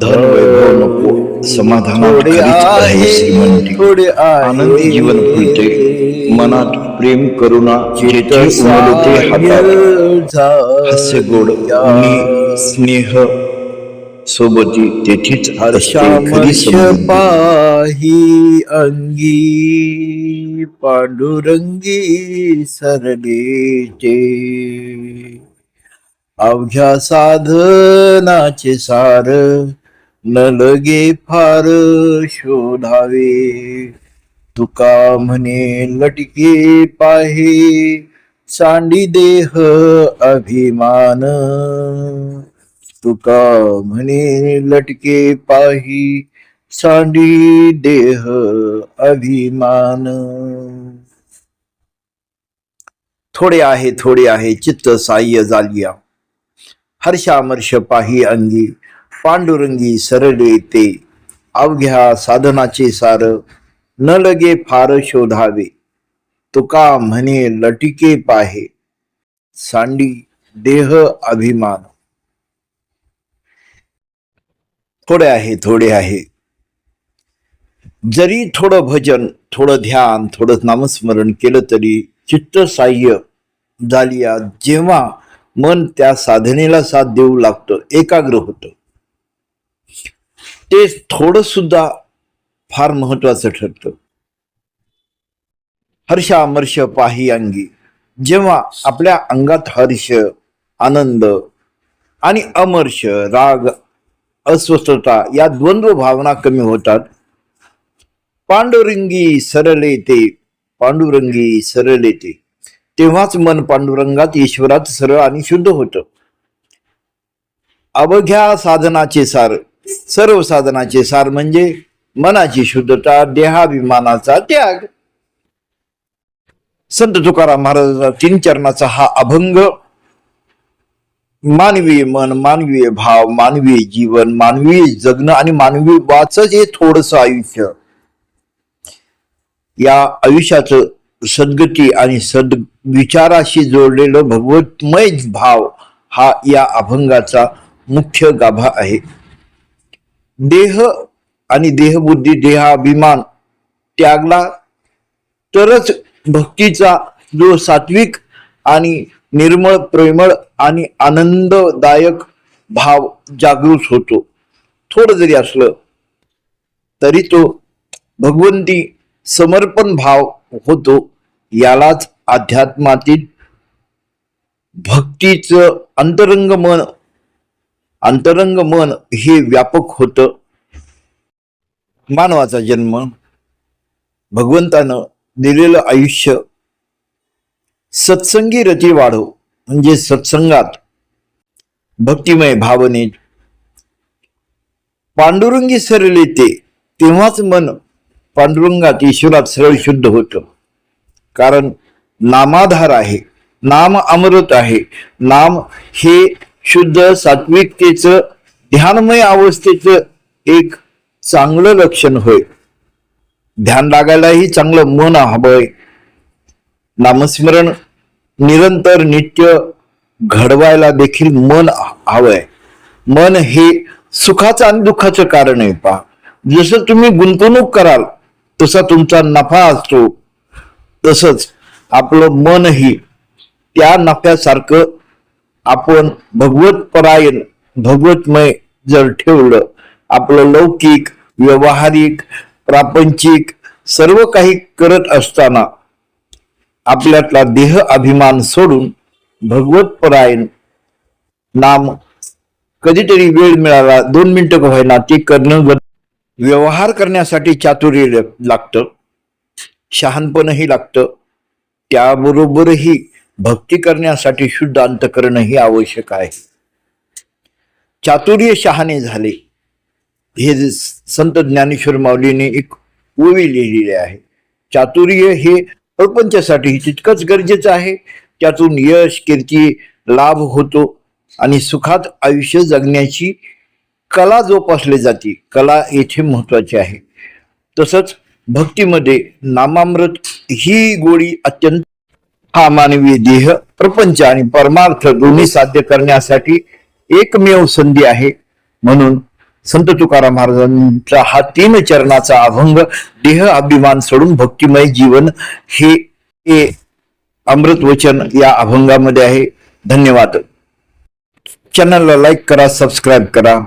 धन वैभव नको समाधानात आहे श्रीमंती. आनंदी जीवन फुलते मनात प्रेम करुणा जेथे उमलते हातात. हास्य गोड स्नेह सोबती तेथेच. पाही अंगी पांडुरंगी सरलेचे अवघ्या साधनाचे सार न लगे फार शोधावे. तुका म्हणे लटके पाहे. सांडी देह अभिमान. तुका म्हणे लटके पाही. सांडी देह अभिमान. थोडे आहे थोडे आहे चित्त साह्य जालिया. हर्षामर्ष पाही अंगी. पांडुरंगी सरळे ते अवघ्या साधनाचे सार न लगे फार शोधावे. तुका म्हणे लटिके पाहे. सांडी देह अभिमान. थोडे आहे थोडे आहे. जरी थोडं भजन थोडं ध्यान थोडं नामस्मरण केलं तरी चित्त साह्य झालिया जेव्हा मन त्या साधनेला साथ देऊ लागतं एकाग्र होतं. ते थोडं सुद्धा फार महत्वाचं ठरतं. हर्ष अमर्ष पाही अंगी. जेव्हा आपल्या अंगात हर्ष आनंद आणि अमर्ष राग अस्वस्थता या द्वंद्व भावना कमी होतात. पांडुरंगी सरळ येते पांडुरंगी सरळ येते तेव्हाच मन पांडुरंगात ईश्वरात सरळ आणि शुद्ध होत. अवघ्या साधनाचे सार सर्व साधनाचे सार म्हणजे मनाची शुद्धता देहाभिमानाचा त्याग. संत तुकाराम महाराजांचा तीन चरणाचा हा अभंग मानवीय मन मानवीय भाव मानवीय जीवन मानवीय जगणं आणि मानवी वाच हे थोडस आयुष्य. या आयुष्याचं सद्गती आणि सद विचाराशी जोडलेलं भगवतमय भाव हा या अभंगाचा मुख्य गाभा आहे. देह आणि देहबुद्धी देहाभिमान त्यागला तरच भक्तीचा जो सात्विक आणि निर्मळ प्रेमळ आणि आनंददायक भाव जागृत होतो. थोडं जरी असलं तरी तो भगवंती समर्पण भाव होतो. यालाच अध्यात्मातील भक्तीचं अंतरंग मन अंतरंग मन हे व्यापक होतं. मानवाचा जन्म भगवंतानं दिलेलं आयुष्य सत्संगी रती वाढव म्हणजे सत्संगात भक्तिमय भावनेत पांडुरंगी सरले ते तेव्हाच मन पांडुरंगात ईश्वरात सरळ शुद्ध होतं. कारण नामाधार आहे नाम अमृत आहे नाम हे शुद्ध सात्विकतेचं ध्यानमय अवस्थेचं एक चांगलं लक्षण होय. ध्यान लागायलाही चांगलं मन हवंय. नामस्मरण निरंतर नित्य घडवायला देखील मन हवंय. मन हे सुखाचं आणि दुःखाचं कारण आहे पहा. जसं तुम्ही गुंतवणूक कराल तसा तुमचा नफा असतो. तसंच आपलं मनही त्या नफ्यासारखं आपण भगवत परायण भगवतमय जर ठेवलं आपलं लौकिक व्यवहारिक प्रापंचिक सर्व काही करत असताना आपल्यातला देह अभिमान सोडून भगवत परायण नाम कधीतरी वेळ मिळाला दोन मिनिटं का ते करणं व्यवहार करण्यासाठी चातुर्य लागतं शहाणपणही लागतं त्याबरोबरही भक्ती करण्यासाठी शुद्ध अंतकरणही आवश्यक आहे. चातुर्य शहाणे झाले. हे संत ज्ञानेश्वर माऊलीने एक ओवी लिहिलेली आहे. चातुर्य हे प्रपंचासाठी तितकंच गरजेचं आहे. त्यातून यश कीर्ती लाभ होतो आणि सुखात आयुष्य जगण्याची कला जोपासली जाते. कला येथे महत्वाची आहे. तसंच भक्तीमध्ये नामामृत ही गोळी अत्यंत हा मानवी देह प्रपंच आणि परमार्थ दोन्ही साध्य करण्यासाठी एकमेव संधी आहे. म्हणून संत तुकाराम महाराजांचा हा तीन चरणाचा अभंग देह अभिमान सोडून भक्तिमय जीवन हे हे अमृत वचन या अभंगामध्ये आहे. धन्यवाद. चॅनलला लाईक करा सबस्क्राईब करा.